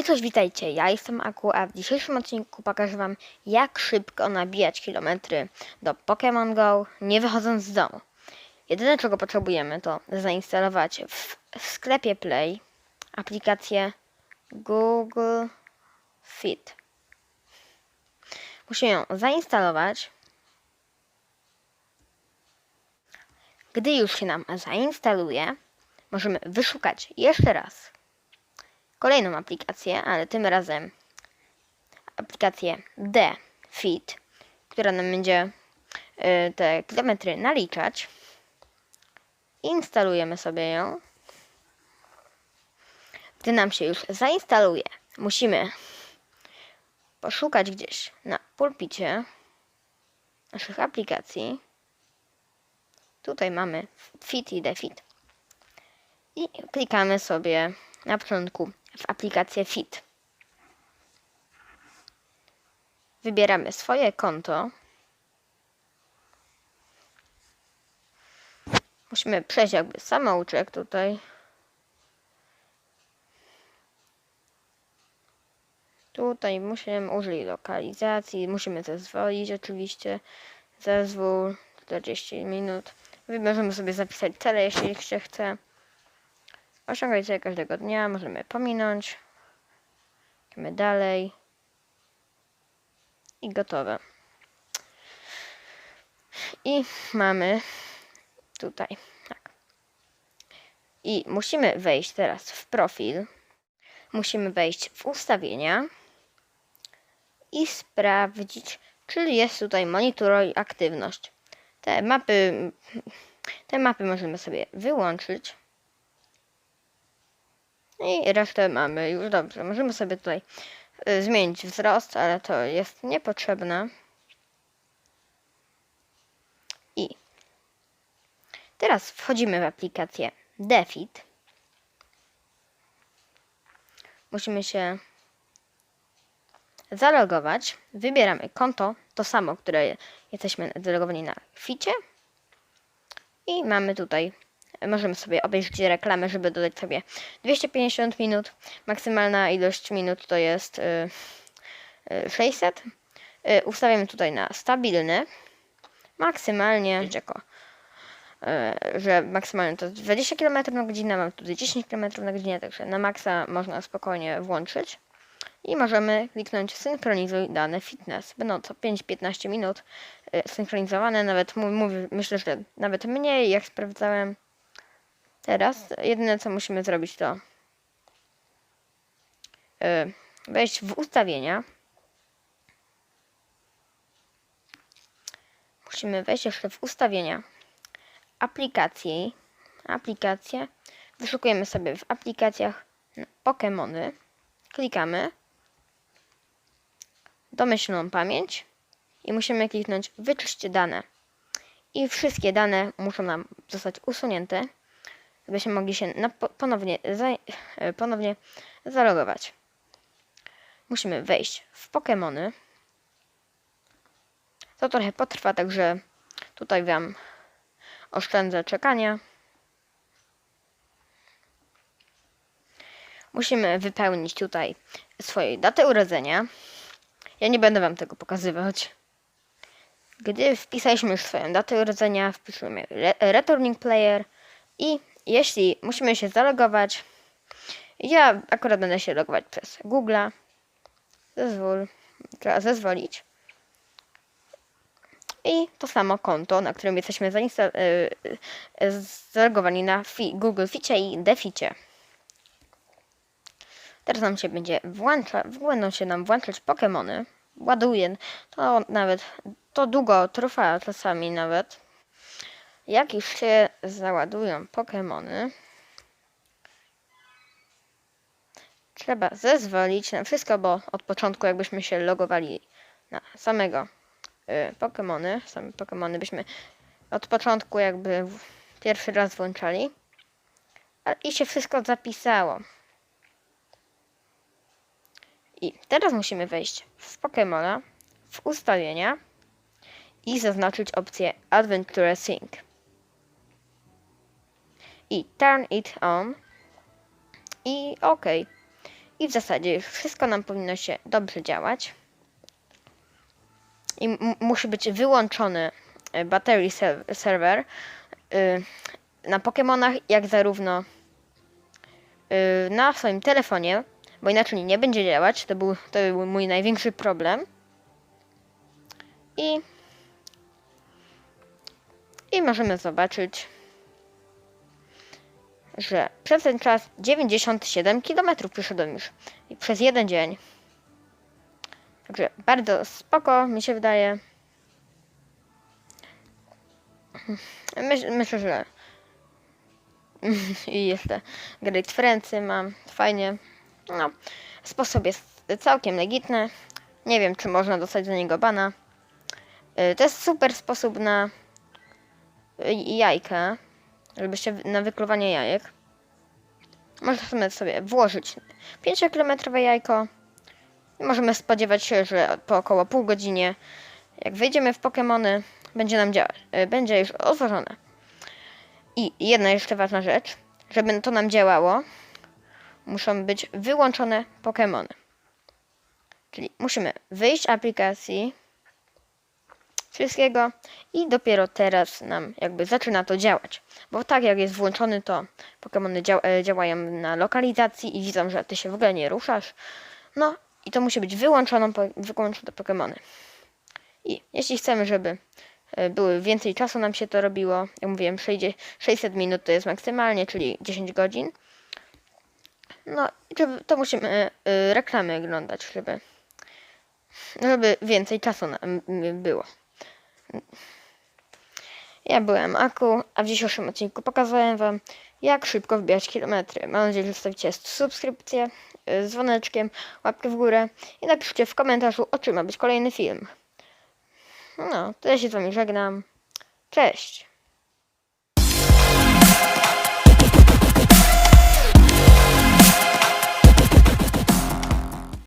Hej, cześć, witajcie, ja jestem Aku, a w dzisiejszym odcinku pokażę wam, jak szybko nabijać kilometry do Pokémon Go, nie wychodząc z domu. Jedyne, czego potrzebujemy, to zainstalować w, w sklepie Play aplikację Google Fit. Musimy ją zainstalować. Gdy już się nam zainstaluje, możemy wyszukać jeszcze raz kolejną aplikację, ale tym razem aplikację D Fit, która nam będzie y, te kilometry naliczać. Instalujemy sobie ją. Gdy nam się już zainstaluje, musimy poszukać gdzieś na pulpicie naszych aplikacji. Tutaj mamy Fit i Defit. I klikamy sobie na początku w aplikację Fit. Wybieramy swoje konto. Musimy przejść jakby samouczek tutaj. Tutaj musimy użyć lokalizacji, musimy zezwolić oczywiście. Zezwól 40 minut. Możemy sobie zapisać cele, jeśli się chce. Osiągać cel każdego dnia, możemy pominąć. Idziemy dalej. I gotowe. I mamy tutaj, tak. I musimy wejść teraz w profil. Musimy wejść w ustawienia i sprawdzić, czy jest tutaj monitoruj aktywność. Te mapy, te mapy możemy sobie wyłączyć. I resztę mamy już dobrze. Możemy sobie tutaj y, zmienić wzrost, ale to jest niepotrzebne. I teraz wchodzimy w aplikację Defit. Musimy się zalogować. Wybieramy konto, to samo, które jesteśmy zalogowani na Ficie. I mamy tutaj Możemy sobie obejrzeć reklamę, żeby dodać sobie 250 minut. Maksymalna ilość minut to jest y, y, 600. Y, ustawiamy tutaj na stabilny. Maksymalnie, jako, y, że maksymalnie to jest 20 km na godzinę, mam tutaj 10 km na godzinę, także na maksa można spokojnie włączyć. I możemy kliknąć synchronizuj dane fitness. Będą co 5-15 minut y, synchronizowane, nawet mówię, myślę, że nawet mniej, jak sprawdzałem. Teraz jedyne co musimy zrobić to yy, wejść w ustawienia. Musimy wejść jeszcze w ustawienia aplikacji. Aplikacje. Wyszukujemy sobie w aplikacjach Pokémony. Klikamy. Domyślną pamięć. I musimy kliknąć wyczyść dane. I wszystkie dane muszą nam zostać usunięte żebyśmy mogli się na, ponownie, e, ponownie zalogować. Musimy wejść w Pokémony. To trochę potrwa, także tutaj Wam oszczędzę czekania. Musimy wypełnić tutaj swoje datę urodzenia. Ja nie będę Wam tego pokazywać. Gdy wpisaliśmy już swoją datę urodzenia, wpisujemy Returning Player i jeśli musimy się zalogować, ja akurat będę się logować przez Google'a. Zezwól, trzeba zezwolić. I to samo konto, na którym jesteśmy y, y, zalogowani na fi Google Ficie i Deficie. Teraz nam się będzie włącza, będą się nam włączać Pokémony. Ładuje, to nawet, to długo trwa czasami nawet. Jak już się załadują Pokémony, trzeba zezwolić na wszystko, bo od początku jakbyśmy się logowali na samego y, Pokémony, same Pokémony byśmy od początku jakby pierwszy raz włączali i się wszystko zapisało. I teraz musimy wejść w Pokémona, w ustawienia i zaznaczyć opcję Adventure Sync i turn it on i OK. I w zasadzie już wszystko nam powinno się dobrze działać. I musi być wyłączony e, battery ser- server y, na Pokémonach, jak zarówno y, na swoim telefonie, bo inaczej nie będzie działać. To był, to był mój największy problem. I, I możemy zobaczyć, że przez ten czas 97 km przeszedłem już. I przez jeden dzień. Także bardzo spoko, mi się wydaje. Myśl, myślę, że i jeszcze Great Friendsy mam. Fajnie. No, sposób jest całkiem legitny. Nie wiem, czy można dostać za niego bana. Y, To jest super sposób na y, jajka, żebyście na wykluwanie jajek. Możemy sobie włożyć 5-kilometrowe jajko możemy spodziewać się, że po około pół godzinie, jak wejdziemy w Pokémony, będzie nam działać, y, będzie już otworzone. I jedna jeszcze ważna rzecz, żeby to nam działało, muszą być wyłączone Pokémony. Czyli musimy wyjść z aplikacji wszystkiego i dopiero teraz nam jakby zaczyna to działać. Bo tak jak jest włączony, to Pokémony dział e, działają na lokalizacji i widzą, że ty się w ogóle nie ruszasz. No i to musi być wyłączone, po- wyłączone Pokémony. I jeśli chcemy, żeby e, były więcej czasu nam się to robiło, jak mówiłem, 60 600 minut to jest maksymalnie, czyli 10 godzin. No, i to musimy y, reklamy oglądać, żeby, żeby więcej czasu nam było. Ja byłem Aku, a w dzisiejszym odcinku pokazałem Wam, jak szybko wbijać kilometry. Mam nadzieję, że zostawicie subskrypcję dzwoneczkiem, łapkę w górę i napiszcie w komentarzu, o czym ma być kolejny film. No, to ja się z Wami żegnam. Cześć!